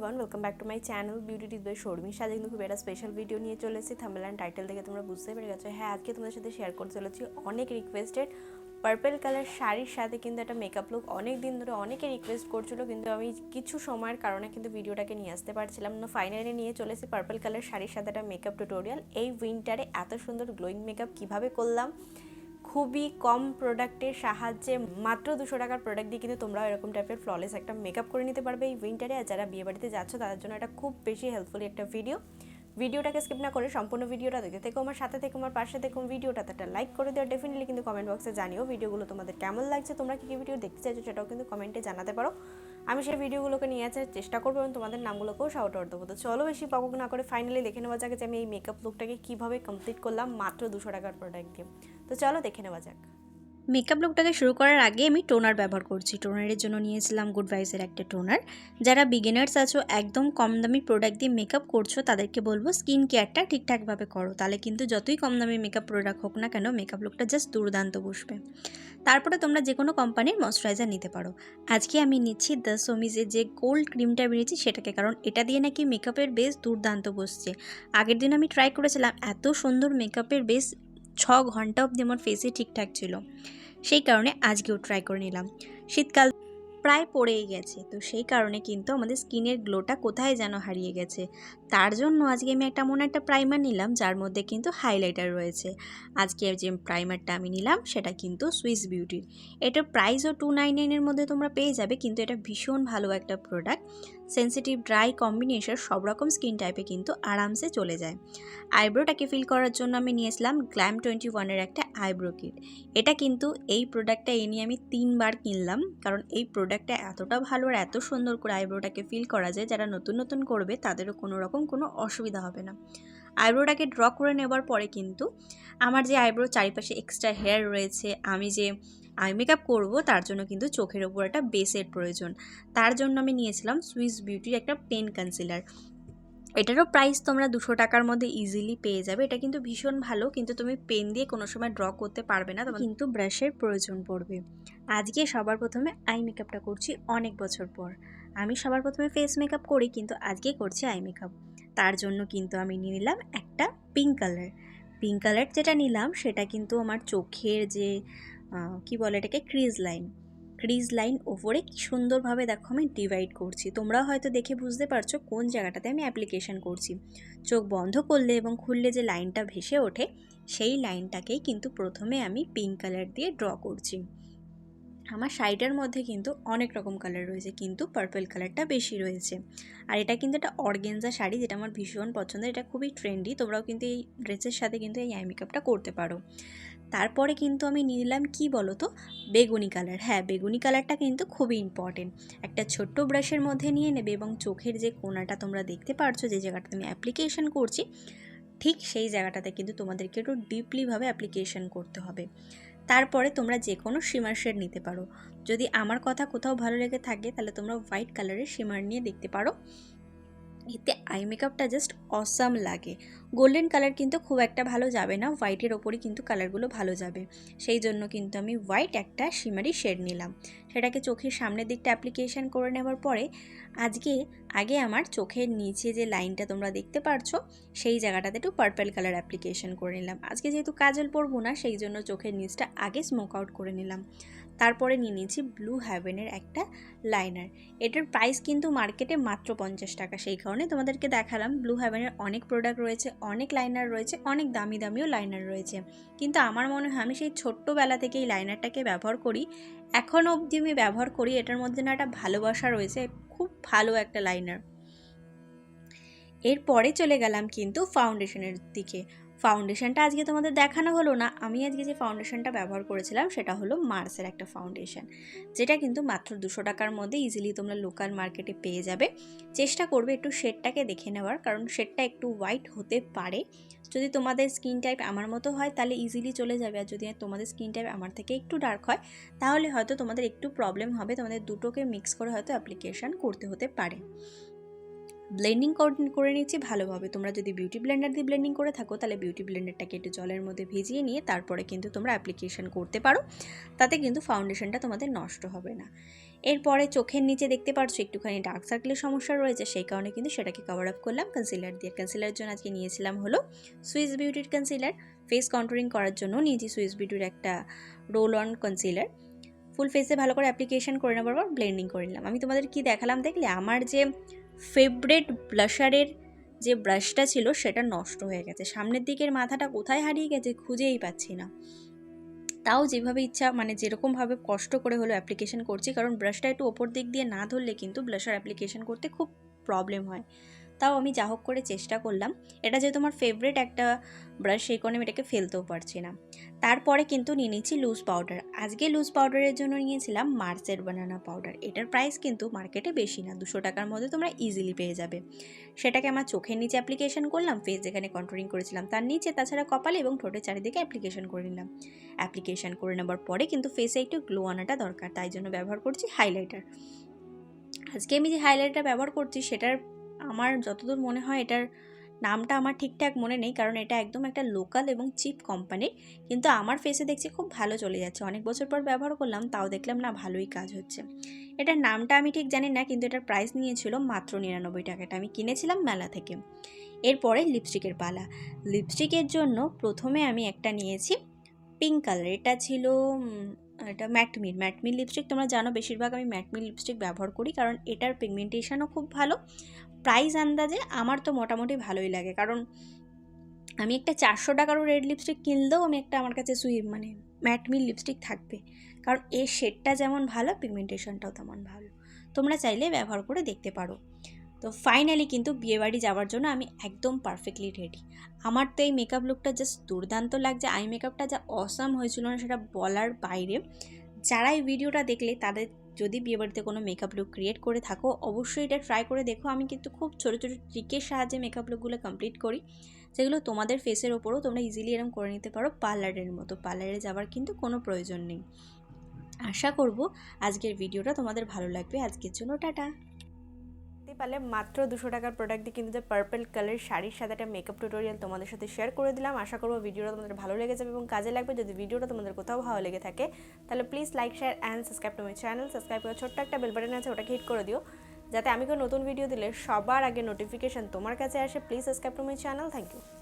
Everyone welcome back to my channel beauty tip by শর্মির সাথে কিন্তু খুব একটা স্পেশাল ভিডিও নিয়ে চলে এসেছি। থাম্বেল অ্যান্ড টাইটেল দেখে তোমরা বুঝতে পেরে গেছো। হ্যাঁ আজকে তোমাদের সাথে শেয়ার করতে চলেছি অনেক রিকোয়েস্টেড পার্পেল কালার শাড়ির সাথে কিন্তু একটা মেকআপ লুক অনেক দিন ধরে অনেকে রিকোয়েস্ট করছিল, কিন্তু আমি কিছু সময়ের কারণে কিন্তু ভিডিওটাকে নিয়ে আসতে পারছিলাম না। ফাইনালি নিয়ে চলেছি পার্পেল কালার শাড়ির সাথে একটা মেকআপ টিউটোরিয়াল এই উইন্টারে এত সুন্দর গ্লোয়িং মেকআপ কীভাবে করলাম? খুবই কম প্রোডাক্টের সাহায্যে মাত্র দুশো টাকার প্রোডাক্ট দিয়ে কিন্তু তোমরাও এরকম টাইপের ফ্ললেস একটা মেকআপ করে নিতে পারবে এই উইন্টারে আর যারা বিয়ে বাড়িতে যাচ্ছ, তাদের জন্য এটা খুব বেশি হেল্পফুল একটা ভিডিও ভিডিওটাকে স্কিপ না করে সম্পূর্ণ ভিডিওটা দেখতে থেকো, আমার সাথে থেকে, আমার পাশে থেকে, ভিডিওটাতে একটা লাইক করে দেওয়া ডেফিনেটলি কিন্তু কমেন্ট বক্সে জানিও ভিডিওগুলো তোমাদের কেমন লাগছে, তোমরা কী কী ভিডিও দেখতে চাইছো সেটাও কিন্তু কমেন্টে জানাতে পারো। আমি সেই ভিডিওগুলোকে নিয়ে আসার চেষ্টা করব এবং তোমাদের নামগুলোকেও শাউট আউট দেবো। তো চলো বেশি পাবক না করে ফাইনালি দেখে নেওয়া যাক যে আমি এই মেকআপ লুকটাকে কীভাবে কমপ্লিট করলাম মাত্র দুশো টাকার প্রোডাক্ট দিয়ে। তো চলো দেখে নেওয়া যাক। মেকআপ লুকটাকে শুরু করার আগে আমি টোনার ব্যবহার করছি। টোনারের জন্য নিয়েছিলাম গুড ভাইসের একটা টোনার। যারা বিগিনার্স আছো, একদম কম দামি প্রোডাক্ট দিয়ে মেকআপ করছ, তাদেরকে বলব স্কিন কেয়ারটা ঠিকঠাকভাবে করো। তাহলে কিন্তু যতই কম দামি মেকআপ প্রোডাক্ট হোক না কেন, মেকআপ লুকটা জাস্ট দুর্দান্ত বসবে। তারপরে তোমরা যে কোনো কোম্পানির ময়শ্চারাইজার নিতে পারো। আজকে আমি নিচ্ছি দ্য সোমিজের যে গোল্ড ক্রিমটা বেরিয়েছি সেটাকে। কারণ এটা দিয়ে নাকি মেকআপের বেস দুর্দান্ত বসছে। আগের দিন আমি ট্রাই করেছিলাম, এত সুন্দর মেকআপের বেস ছ ঘণ্টা অবধি আমার ফেসে ঠিকঠাক ছিল। সেই কারণে আজকেও ট্রাই করে নিলাম। শীতকাল প্রায় পড়েই গেছে, তো সেই কারণে কিন্তু আমাদের স্কিনের গ্লোটা কোথায় যেন হারিয়ে গেছে। তার জন্য আজকে আমি একটা মনে একটা প্রাইমার নিলাম, যার মধ্যে কিন্তু হাইলাইটার রয়েছে। আজকে যে প্রাইমারটা আমি নিলাম, সেটা কিন্তু সুইস বিউটির এটার প্রাইসও টু নাইন নাইনের মধ্যে তোমরা পেয়ে যাবে, কিন্তু এটা ভীষণ ভালো একটা প্রোডাক্ট সেন্সিটিভ ড্রাই কম্বিনেশন সব রকম স্কিন টাইপে কিন্তু আরামসে চলে যায়। আইব্রোটাকে ফিল করার জন্য আমি নিয়েছিলাম গ্ল্যাম টোয়েন্টি ওয়ানের একটা আইব্রো কিট। এটা কিন্তু এই প্রোডাক্টটা এ নিয়ে আমি তিনবার কিনলাম, কারণ এই প্রোডাক্টটা এতটা ভালো আর এত সুন্দর করে আইব্রোটাকে ফিল করা যায়, যারা নতুন নতুন করবে তাদেরও কোনো রকম কোনো অসুবিধা হবে না। আইব্রোটাকে ড্র করে নেবার পরে কিন্তু আমার যে আইব্রো চারিপাশে এক্সট্রা হেয়ার রয়েছে, আমি যে আই মেকআপ করব, তার জন্য কিন্তু চোখের ওপর একটা বেসের প্রয়োজন। তার জন্য আমি নিয়েছিলাম সুইস বিউটির একটা পেন কনসিলার এটারও প্রাইস তোমরা দুশো টাকার মধ্যে ইজিলি পেয়ে যাবে। এটা কিন্তু ভীষণ ভালো, কিন্তু তুমি পেন দিয়ে কোনো সময় ড্র করতে পারবে না, তোমার কিন্তু ব্রাশের প্রয়োজন পড়বে। আজকে সবার প্রথমে আই মেকআপটা করছি অনেক বছর পর। আমি সবার প্রথমে ফেস মেকআপ করি, কিন্তু আজকে করছি আই মেকআপ তার জন্য কিন্তু আমি নিয়ে নিলাম একটা পিঙ্ক কালার পিঙ্ক কালার যেটা নিলাম সেটা কিন্তু আমার চোখের যে কি বলে এটাকে ক্রিজ লাইন ক্রিজ লাইন ওপরে কি সুন্দরভাবে দেখো আমি ডিভাইড করছি। তোমরাও হয়তো দেখে বুঝতে পারছ কোন জায়গাটাতে আমি অ্যাপ্লিকেশন করছি। চোখ বন্ধ করলে এবং খুললে যে লাইনটা ভেসে ওঠে, সেই লাইনটাকেই কিন্তু প্রথমে আমি পিঙ্ক কালার দিয়ে ড্র করছি। আমার শাড়িটার মধ্যে কিন্তু অনেক রকম কালার রয়েছে, কিন্তু পার্পল কালারটা বেশি রয়েছে। আর এটা কিন্তু একটা অর্গেনজা শাড়ি, যেটা আমার ভীষণ পছন্দের, এটা খুবই ট্রেন্ডি তোমরাও কিন্তু এই ড্রেসের সাথে কিন্তু এই আই মেকআপটা করতে পারো। তারপরে কিন্তু আমি নিলাম কি বলো তো বেগুনি কালার হ্যাঁ বেগুনি কালারটা কিন্তু খুবই ইম্পর্টেন্ট একটা ছোট্ট ব্রাশের মধ্যে নিয়ে নেবে এবং চোখের যে কোনাটা তোমরা দেখতে পারছ, যে জায়গাটাতে আমি অ্যাপ্লিকেশন করছি, ঠিক সেই জায়গাটাতে কিন্তু তোমাদেরকে একটু ডিপলিভাবে অ্যাপ্লিকেশন করতে হবে। তারপরে তোমরা যে কোনো শিমার শেড নিতে পারো। যদি আমার কথা কোথাও ভালো লেগে থাকে, তাহলে তোমরা হোয়াইট কালারের শিমার নিয়ে দেখতে পারো। এতে আই মেকআপটা জাস্ট অসাম লাগে। গোল্ডেন কালার কিন্তু খুব একটা ভালো যাবে না হোয়াইটের ওপরই কিন্তু কালারগুলো ভালো যাবে। সেই জন্য কিন্তু আমি হোয়াইট একটা শিমারি শেড নিলাম। সেটাকে চোখের সামনের দিকটা অ্যাপ্লিকেশন করে নেবার পরে, আজকে আগে আমার চোখের নিচে যে লাইনটা তোমরা দেখতে পারছ, সেই জায়গাটাতে একটু পার্পল কালার অ্যাপ্লিকেশন করে নিলাম। আজকে যেহেতু কাজল পরবো না, সেই জন্য চোখের নিচটা আগে স্মোক আউট করে নিলাম। তারপরে নিয়ে নিয়েছি ব্লু হ্যাভেনের একটা লাইনার এটার প্রাইস কিন্তু মার্কেটে মাত্র পঞ্চাশ টাকা। সেই কারণে তোমাদেরকে দেখালাম ব্লু হ্যাভেনের অনেক প্রোডাক্ট রয়েছে অনেক লাইনার রয়েছে, অনেক দামি দামিও লাইনার রয়েছে। কিন্তু আমার মনে হয় আমি সেই ছোট্টবেলা থেকে এই লাইনারটাকে ব্যবহার করি। এখন অবধি আমি ব্যবহার করি, এটার মধ্যে না একটা ভালোবাসা রয়েছে, খুব ভালো একটা লাইনার এরপরে চলে গেলাম কিন্তু ফাউন্ডেশনের দিকে। ফাউন্ডেশনটা আজকে তোমাদের দেখানো হলো না। আমি আজকে যে ফাউন্ডেশনটা ব্যবহার করেছিলাম, সেটা হলো মার্সের একটা ফাউন্ডেশন যেটা কিন্তু মাত্র দুশো টাকার মধ্যে ইজিলি তোমরা লোকাল মার্কেটে পেয়ে যাবে। চেষ্টা করবে একটু শেডটাকে দেখে নেওয়ার, কারণ শেডটা একটু হোয়াইট হতে পারে। যদি তোমাদের স্কিন টাইপ আমার মতো হয়, তাহলে ইজিলি চলে যাবে। আর যদি তোমাদের স্কিন টাইপ আমার থেকে একটু ডার্ক হয়, তাহলে হয়তো তোমাদের একটু প্রবলেম হবে। তোমাদের দুটোকে মিক্স করে হয়তো অ্যাপ্লিকেশান করতে হতে পারে। ব্লেন্ডিং করে নিচ্ছি ভালোভাবে। তোমরা যদি বিউটি ব্লেন্ডার দিয়ে ব্লেন্ডিং করে থাকো, তাহলে বিউটি ব্লেন্ডারটাকে একটু জলের মধ্যে ভিজিয়ে নিয়ে তারপরে কিন্তু তোমরা অ্যাপ্লিকেশন করতে পারো। তাতে কিন্তু ফাউন্ডেশনটা তোমাদের নষ্ট হবে না। এরপরে চোখের নিচে দেখতে পারছ একটুখানি ডার্ক সার্কেলের সমস্যা রয়েছে, সেই কারণে কিন্তু সেটাকে কভার আপ করলাম। কনসিলার দিয়ে। কনসিলার জন্য আজকে নিয়েছিলাম হলো সুইস বিউটির কনসিলার ফেস কন্ট্রোলিং করার জন্য নিয়েছি সুইস বিউটির একটা রোল অন কনসিলার ফুল ফেসে ভালো করে অ্যাপ্লিকেশন করে নেবার পর ব্লেন্ডিং করে নিলাম। আমি তোমাদের কি দেখালাম? দেখলে আমার যে ফেভারেট ব্লাশারের যে ব্রাশটা ছিল সেটা নষ্ট হয়ে গেছে। সামনের দিকের মাথাটা কোথায় হারিয়ে গেছে খুঁজেই পাচ্ছি না। তাও যেভাবে ইচ্ছা মানে যেরকমভাবে কষ্ট করে হলো অ্যাপ্লিকেশন করছি, কারণ ব্রাশটা একটু ওপর দিক দিয়ে না ধরলে কিন্তু ব্লাশার অ্যাপ্লিকেশন করতে খুব প্রবলেম হয়। তাও আমি যা হোক করে চেষ্টা করলাম। এটা যেহেতু আমার ফেভারিট একটা ব্রাশ সেই কারণে আমি এটাকে ফেলতেও পারছি না। তারপরে কিন্তু নিয়ে নিচ্ছি লুজ পাউডার আজকে লুজ পাউডারের জন্য নিয়েছিলাম মার্সের বানানা পাউডার এটার প্রাইস কিন্তু মার্কেটে বেশি না, দুশো টাকার মধ্যে তোমরা ইজিলি পেয়ে যাবে। সেটাকে আমার চোখের নিচে অ্যাপ্লিকেশন করলাম ফেস যেখানে কন্ট্রোলিং করেছিলাম তার নিচে, তাছাড়া কপালে এবং ঠোঁটের চারিদিকে অ্যাপ্লিকেশন করে নিলাম। অ্যাপ্লিকেশন করে নেবার পরে কিন্তু ফেসে একটু গ্লো আনাটা দরকার, তাই জন্য ব্যবহার করছি হাইলাইটার আজকে আমি যে হাইলাইটার ব্যবহার করছি, সেটার আমার যতদূর মনে হয় এটার নামটা আমার ঠিকঠাক মনে নেই, কারণ এটা একদম একটা লোকাল এবং চিপ কোম্পানির কিন্তু আমার ফেসে দেখছি খুব ভালো চলে যাচ্ছে। অনেক বছর পর ব্যবহার করলাম, তাও দেখলাম না ভালোই কাজ হচ্ছে। এটার নামটা আমি ঠিক জানি না, কিন্তু এটার প্রাইস নিয়েছিল মাত্র নিরানব্বই টাকাটা আমি কিনেছিলাম মেলা থেকে। এরপরে লিপস্টিকের পালা। লিপস্টিকের জন্য প্রথমে আমি একটা নিয়েছি পিঙ্ক কালার এটা ছিল এটা ম্যাটমির ম্যাটমির লিপস্টিক তোমরা জানো, বেশিরভাগ আমি ম্যাটমির লিপস্টিক ব্যবহার করি, কারণ এটার পিগমেন্টেশনও খুব ভালো। প্রাইস আন্দাজে আমার তো মোটামুটি ভালোই লাগে। কারণ আমি একটা চারশো টাকারও রেড লিপস্টিক কিনলেও আমি একটা আমার কাছে সুই মানে ম্যাটমিল লিপস্টিক থাকবে। কারণ এর শেডটা যেমন ভালো পিগমেন্টেশনটাও তেমন ভালো। তোমরা চাইলে ব্যবহার করে দেখতে পারো। তো ফাইনালি কিন্তু বিয়েবাড়ি যাওয়ার জন্য আমি একদম পারফেক্টলি রেডি আমার তো এই মেকআপ লুকটা জাস্ট দুর্দান্ত লাগছে। আই মেকআপটা যা অসাম হয়েছিল না সেটা বলার বাইরে, যারা এই ভিডিওটা দেখলে তাদের যদি বিয়েবাড়িতে কোনো মেকআপ লুক ক্রিয়েট করে থাকো, অবশ্যই এটা ট্রাই করে দেখো। আমি কিন্তু খুব ছোটো ছোটো ট্রিকের সাহায্যে মেকআপ লুকগুলো কমপ্লিট করি। যেগুলো তোমাদের ফেসের ওপরও তোমরা ইজিলি এরম করে নিতে পারো পার্লারের মতো। পার্লারে যাওয়ার কিন্তু কোনো প্রয়োজন নেই। আশা করব আজকের ভিডিওটা তোমাদের ভালো লাগবে। আজকের জন্য টাটা। পারলে মাত্র দুশো টাকার প্রোডাক্ট দিয়ে কিন্তু যে পার্পল কালার শাড়ির সাথে একটা মেকআপ টিউটোরিয়াল তোমাদের সাথে শেয়ার করে দিলাম। আশা করব ভিডিওটা তোমাদের ভালো লেগে যাবে এবং কাজে লাগবে। যদি ভিডিওটা তোমাদের কোথাও ভালো লেগে থাকে, তাহলে please like share and subscribe to my channel subscribe করে ছোট্ট একটা বেল বাটন আছে, ওটাকে হিট করে দিও। যাতে আমি কোনো নতুন ভিডিও দিলে সবার আগে নোটিফিকেশান তোমার কাছে আসে। Please subscribe to my channel thank you